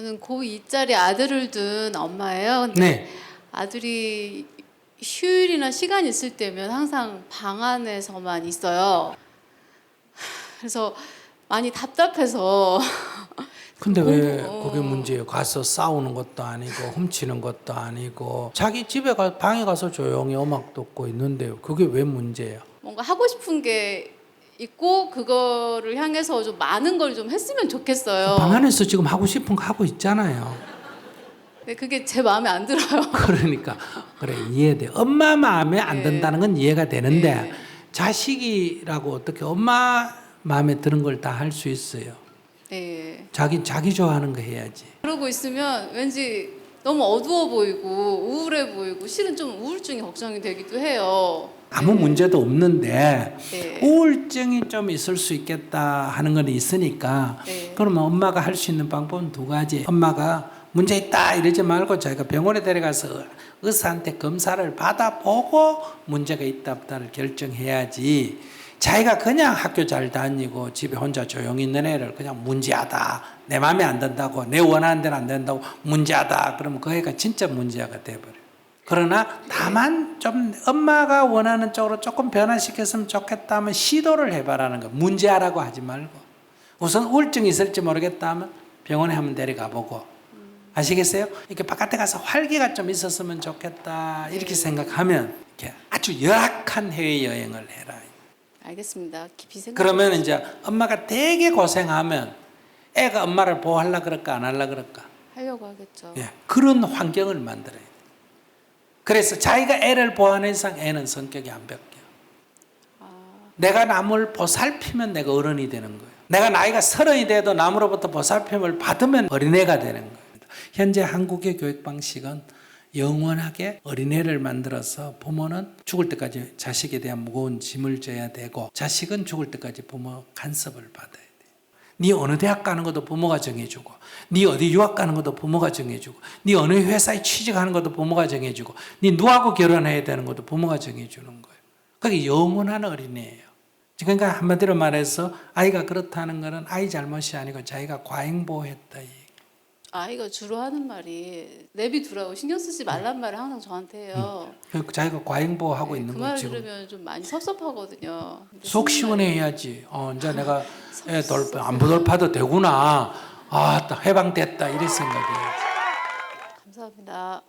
저는 고2짜리 아들을 둔 엄마예요. 근데 네. 아들이 휴일이나 시간 있을 때면 항상 방 안에서만 있어요. 그래서 많이 답답해서 근데 왜 공부- 그게 문제예요? 가서 싸우는 것도 아니고 훔치는 것도 아니고 자기 집에 가 방에 가서 조용히 음악 듣고 있는데요. 그게 왜 문제예요? 뭔가 하고 싶은 게 있고 그거를 향해서 좀 많은 걸 좀 했으면 좋겠어요. 방 안에서 지금 하고 싶은 거 하고 있잖아요. 근데 그게 제 마음에 안 들어요. 그러니까 그래 이해돼. 엄마 마음에 안 네. 든다는 건 이해가 되는데 네. 자식이라고 어떻게 엄마 마음에 드는 걸 다 할 수 있어요. 네. 자기 자기 좋아하는 거 해야지. 그러고 있으면 왠지 너무 어두워 보이고 우울해 보이고 실은 좀 우울증이 걱정이 되기도 해요. 아무 문제도 없는데 네. 우울증이 좀 있을 수 있겠다 하는 건 있으니까 네. 그러면 엄마가 할 수 있는 방법은 두 가지. 엄마가 문제 있다 이러지 말고 자기가 병원에 데려가서 의사한테 검사를 받아보고 문제가 있다 없다를 결정해야지. 자기가 그냥 학교 잘 다니고 집에 혼자 조용히 있는 애를 그냥 문제하다. 내 마음에 안 든다고 내 원하는 대로 안 된다고 문제하다. 그러면 그 애가 진짜 문제가 돼버려. 그러나 다만 좀 엄마가 원하는 쪽으로 조금 변화시켰으면 좋겠다 하면 시도를 해봐라는 거. 문제하라고 하지 말고. 우선 우울증이 있을지 모르겠다 하면 병원에 한번 데려가 보고. 아시겠어요? 이렇게 바깥에 가서 활기가 좀 있었으면 좋겠다. 이렇게 생각하면 이렇게 아주 열악한 해외여행을 해라. 알겠습니다. 깊이 생각. 그러면 이제 엄마가 되게 고생하면 애가 엄마를 보호하려 그럴까 안 하려 그럴까? 하려고 하겠죠. 예, 그런 환경을 만들어야 돼. 그래서 자기가 애를 보호하는 이상 애는 성격이 안 바뀌어. 내가 남을 보살피면 내가 어른이 되는 거예요. 내가 나이가 서른이 돼도 남으로부터 보살핌을 받으면 어린애가 되는 거예요. 현재 한국의 교육 방식은 영원하게 어린애를 만들어서 부모는 죽을 때까지 자식에 대한 무거운 짐을 져야 되고 자식은 죽을 때까지 부모 간섭을 받아야 돼. 네 어느 대학 가는 것도 부모가 정해주고, 네 어디 유학 가는 것도 부모가 정해주고, 네 어느 회사에 취직하는 것도 부모가 정해주고, 네 누구하고 결혼해야 되는 것도 부모가 정해주는 거예요. 그게 영원한 어린애예요. 그러니까 한마디로 말해서 아이가 그렇다는 것은 아이 잘못이 아니고 자기가 과잉보호했다. 아이가 주로 하는 말이 내비 두라고 신경 쓰지 말란 말을 항상 저한테 해요. 그 자기가 과잉보호하고 네, 있는 그거 말을 지금 들으면 좀 많이 섭섭하거든요. 근데 속 무슨 시원해야지. 어, 이제 내가 애 돌파 안 돌파도 되구나. 아, 딱 해방됐다 이런 생각이에요. 감사합니다.